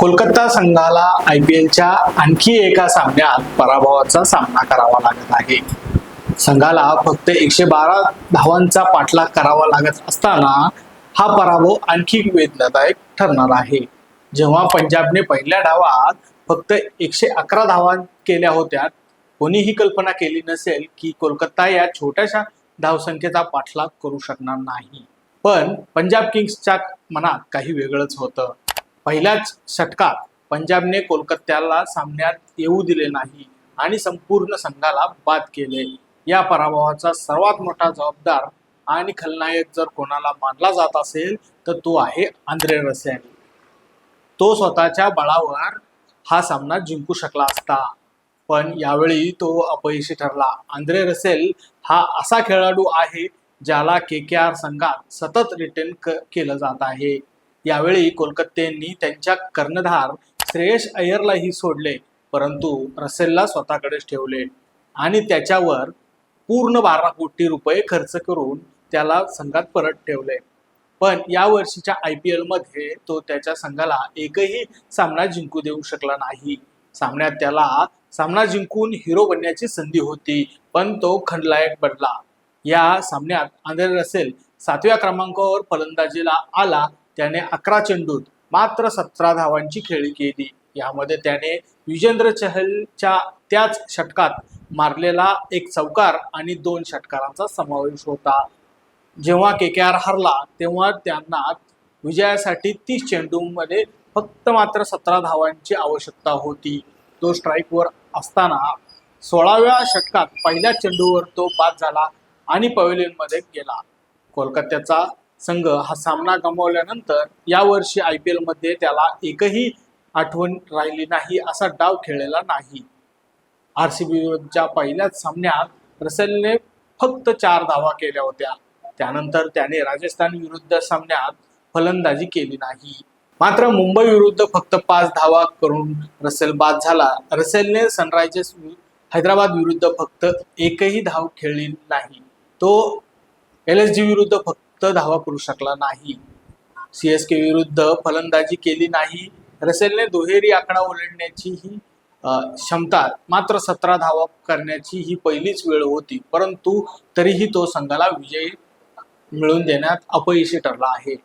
कोलकाता संघाला I P एलच्या आणखी एका सामन्यात पराभवाचा सामना करावा लागत आहे. संघाला फक्त एकशे बारा धावांचा पाठलाग करावा लागत असताना हा पराभव आणखी वेदनादायक ठरणार आहे. जेव्हा पंजाबने पहिल्या डावात फक्त एकशे अकरा धावा केल्या होत्या कोणीही कल्पना केली नसेल की कोलकाता या छोट्याशा धावसंख्येचा पाठलाग करू शकणार नाही. पण पंजाब किंग्सच्या मनात काही वेगळंच होतं. पहिल्याच षटकात पंजाबने कोलकात्याला सामन्यात येऊ दिले नाही आणि संपूर्ण संघाला बाद केले. या पराभवाचा सर्वात मोठा जबाबदार आणि खलनायक जर कोणाला मानला जात असेल तर तो आहे आंद्रे रसेल तो स्वतःच्या बळावर हा सामना जिंकू शकला असता. पण यावेळी तो अपयशी ठरला. आंद्रे रसेल हा असा खेळाडू आहे ज्याला के के आर संघात सतत रिटर्न केलं जात आहे. यावेळी कोलकात्यांनी त्यांच्या कर्णधार श्रेयस अय्यरलाही सोडले परंतु रसेलला स्वतःकडेच ठेवले आणि त्याच्यावर पूर्ण बारा कोटी रुपये खर्च करून त्याला संघात परत ठेवले. पण या वर्षीच्या आय पी एलमध्ये तो त्याच्या संघाला एकही सामना जिंकू देऊ शकला नाही. सामन्यात त्याला सामना जिंकून हिरो बनण्याची संधी होती पण तो खंडलायक बनला. या सामन्यात आंद्रे रसेल सातव्या क्रमांकावर फलंदाजीला आला त्याने अकरा चेंडूत मात्र सतरा धावांची खेळी केली. यामध्ये त्याने विजेंद्र चहलच्या त्याच षटकात मारलेला एक चौकार आणि दोन षटकारांचा समावेश होता. जेव्हा के के आर हरला तेव्हा त्यांना विजयासाठी तीस चेंडूमध्ये फक्त मात्र सतरा धावांची आवश्यकता होती. तो स्ट्राईकवर असताना सोळाव्या षटकात पहिल्या चेंडूवर तो बाद झाला आणि पवेलियनमध्ये गेला. कोलकात्याचा संघ हा सामना गमावल्यानंतर यावर्षी आय पी एलमध्ये त्याला एकही आठवण राहिली नाही असा डाव खेळलेला नाही. आर सी बी विरुद्धच्या पहिल्याच सामन्यात रसेलने फक्त चार धावा केल्या होत्या. त्यानंतर त्याने राजस्थान विरुद्ध सामन्यात फलंदाजी केली नाही. मात्र मुंबई विरुद्ध फक्त पाच धावा करून रसेल बाद झाला. रसेलने सनरायझर्स हैदराबाद विरुद्ध फक्त एकही धाव खेळली नाही. तो एल एस जी विरुद्ध फक्त धावा करू शकला नाही. सी एस के विरुद्ध फलंदाजी केली नाही. रसेलने दुहेरी आकडा ओलांडण्याची ही क्षमता मात्र सतरा धावा करण्याची ही पहिलीच वेळ होती. परंतु तरीही तो संघाला विजय मिळवून देण्यात अपयशी ठरला आहे.